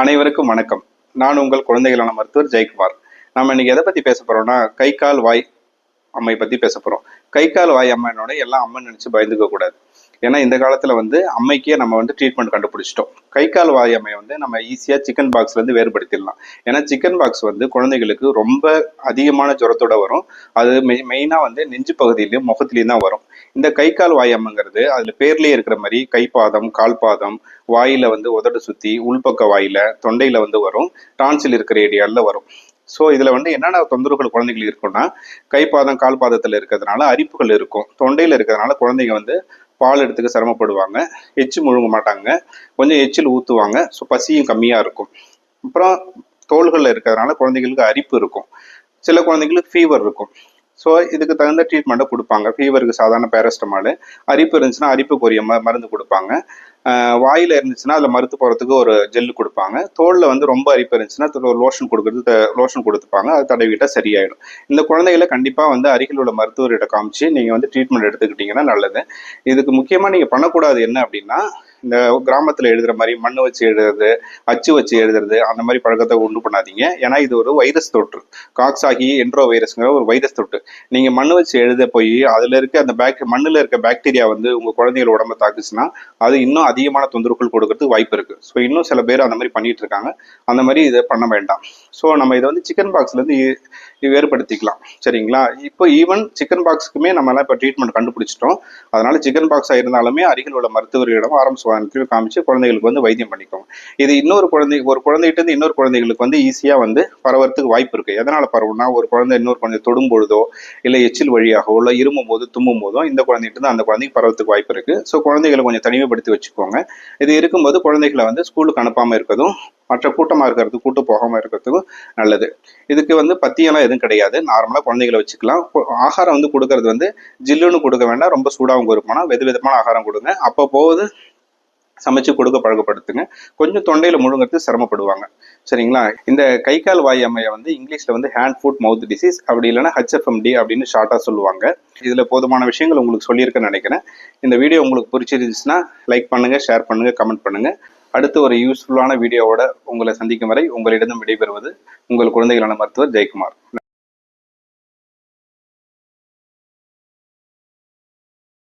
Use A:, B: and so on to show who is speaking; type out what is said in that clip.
A: அனைவருக்கும் வணக்கம். நான் உங்கள் குழந்தைகளான மருத்துவர் ஜெயக்குமார். நம்ம இன்னைக்கு எதை பத்தி பேச போறோம்னா கை கால் வாய் அம்மை பத்தி பேச போறோம். கை கால் வாய் அம்மனோட எல்லாம் அம்மன் நினைச்சு பயந்துக்க கூடாது. ஏன்னா இந்த காலத்துல வந்து அம்மைக்கே நம்ம வந்து ட்ரீட்மெண்ட் கண்டுபிடிச்சிட்டோம். கை கால் வாய் அம்மை வந்து நம்ம ஈஸியா சிக்கன் பாக்ஸ்ல இருந்து வேறுபடுத்திடலாம். ஏன்னா சிக்கன் பாக்ஸ் வந்து குழந்தைகளுக்கு ரொம்ப அதிகமான ஜுரத்தோட வரும். அது மெயினா வந்து நெஞ்சு பகுதியிலயும் முகத்திலையும் தான் வரும். இந்த கை கால் வாய் அம்மைங்கிறது அதுல பேர்லயே இருக்கிற மாதிரி கைப்பாதம் கால்பாதம் வாயில வந்து உதடு சுத்தி உள்பக்க வாயில தொண்டையில வந்து வரும். டான்சில் இருக்கிற ஏரியால வரும். ஸோ இதில் வந்து என்னென்ன தொந்தரவுகள் குழந்தைகளுக்கு இருக்கும்னா கைப்பாதம் கால் பாதத்தில் இருக்கிறதுனால அரிப்புகள் இருக்கும். தொண்டையில் இருக்கிறதுனால குழந்தைங்க வந்து பால் எடுத்துக்க சிரமப்படுவாங்க. எச்சு முழுங்க மாட்டாங்க. கொஞ்சம் எச்சில் ஊற்றுவாங்க ஸோ பசியும் கம்மியாக இருக்கும். அப்புறம் தோள்களில் இருக்கிறதுனால குழந்தைகளுக்கு அரிப்பு இருக்கும். சில குழந்தைங்களுக்கு ஃபீவர் இருக்கும். ஸோ இதுக்கு தகுந்த ட்ரீட்மெண்ட்டை கொடுப்பாங்க. ஃபீவருக்கு சாதாரண பேரஸ்டமால் அரிப்பு இருந்துச்சுன்னா அரிப்புக்குரிய ம மருந்து கொடுப்பாங்க. வாயில் இருந்துச்சுன்னா அதில் மருத்து போகிறதுக்கு ஒரு ஜெல்லு கொடுப்பாங்க. தோலில் வந்து ரொம்ப அரிப்பு இருந்துச்சுன்னா ஒரு லோஷன் கொடுக்குறது லோஷன் கொடுத்துப்பாங்க. அது தடவிட்டால் சரியாயிடும். இந்த குழந்தைகளை கண்டிப்பாக வந்து அருகில் உள்ள மருத்துவர்கிட்ட காமிச்சு நீங்கள் வந்து ட்ரீட்மெண்ட் எடுத்துக்கிட்டிங்கன்னா நல்லது. இதுக்கு முக்கியமாக நீங்கள் பண்ணக்கூடாது என்ன அப்படின்னா இந்த கிராமத்தில் எழுதுகிற மாதிரி மண் வச்சு எழுதுறது அச்சு வச்சு எழுதுறது அந்த மாதிரி பழக்கத்தை உண்டு பண்ணாதீங்க. ஏன்னா இது ஒரு வைரஸ் தொற்று. காக்ஸ் ஆகி என்ட்ரோ வைரஸ்ங்கிற ஒரு வைரஸ் தொற்று. நீங்கள் மண் வச்சு எழுத போய் அதில் இருக்க அந்த பேக் மண்ணில் இருக்க பாக்டீரியா வந்து உங்கள் குழந்தைகள் உடம்ப தாக்குச்சுன்னா அது இன்னும் அதிகமான தொந்தரவுகள் கொடுக்கறதுக்கு வாய்ப்பு இருக்குது ஸோ இன்னும் சில பேர் அந்த மாதிரி பண்ணிட்டு இருக்காங்க. அந்த மாதிரி இதை பண்ண வேண்டாம். ஸோ நம்ம இதை வந்து சிக்கன் பாக்ஸ்லேருந்து வேறுபடுத்திக்கலாம். சரிங்களா? இப்போ ஈவன் சிக்கன் பாக்ஸுக்குமே நம்மளாம் இப்போ ட்ரீட்மெண்ட் கண்டுபிடிச்சிட்டோம். அதனால சிக்கன் பாக்ஸாக இருந்தாலுமே அருகில் உள்ள மருத்துவர்களிடம் ஆரம்பிச்சு சுகாதாரத்தில் காமிச்சு குழந்தைகளுக்கு வந்து வைத்தியம் பண்ணிக்கோங்க. இது இன்னொரு குழந்தை ஒரு குழந்தைகிட்ட இருந்து இன்னொரு குழந்தைகளுக்கு வந்து ஈஸியாக வந்து பரவறதுக்கு வாய்ப்பு இருக்கு. எதனால பரவும்னா ஒரு குழந்தை இன்னொரு குழந்தை தொடும் பொழுதோ இல்லை எச்சில் வழியாகவோ இல்லை இருமும் போது தும்பும் போதோ இந்த குழந்தைகிட்ட அந்த குழந்தைக்கு பரவறதுக்கு வாய்ப்பு இருக்கு. ஸோ குழந்தைகளை கொஞ்சம் தனிமைப்படுத்தி வச்சுக்கோங்க. இது இருக்கும்போது குழந்தைகளை வந்து ஸ்கூலுக்கு அனுப்பாமல் இருக்கிறதும் மற்ற கூட்டமாக இருக்கிறது கூட்டு போகாமல் இருக்கிறதுக்கும் நல்லது. இதுக்கு வந்து பத்தியெல்லாம் எதுவும் கிடையாது. நார்மலாக குழந்தைகளை வச்சுக்கலாம். ஆகாரம் வந்து கொடுக்கறது வந்து ஜில்லுன்னு கொடுக்க வேண்டாம். ரொம்ப சூடாகவும் கொடுக்கணும் வெது விதமான ஆகாரம் கொடுங்க. அப்போ போகுது சமைச்சு கொடுக்க பழக்கப்படுத்துங்க. கொஞ்சம் தொண்டையில் முழுங்கிறது சிரமப்படுவாங்க. சரிங்களா? இந்த கை கால் வாய் அம்மையை வந்து இங்கிலீஷில் வந்து ஹேண்ட் ஃபுட் மவுத் டிசீஸ் அப்படி இல்லைன்னா ஹெச்எஃப்எம்டி அப்படின்னு ஷார்ட்டாக சொல்லுவாங்க. இதில் போதுமான விஷயங்கள் உங்களுக்கு சொல்லியிருக்கேன்னு நினைக்கிறேன். இந்த வீடியோ உங்களுக்கு பிடிச்சிருந்துச்சுன்னா லைக் பண்ணுங்கள் ஷேர் பண்ணுங்கள் கமெண்ட் பண்ணுங்கள் அடுத்து ஒரு யூஸ்ஃபுல்லான வீடியோவோட உங்களை சந்திக்கும் வரை உங்களிடம் விடைபெறுவது உங்கள் குழந்தைகளான மருத்துவர் ஜெயக்குமார்.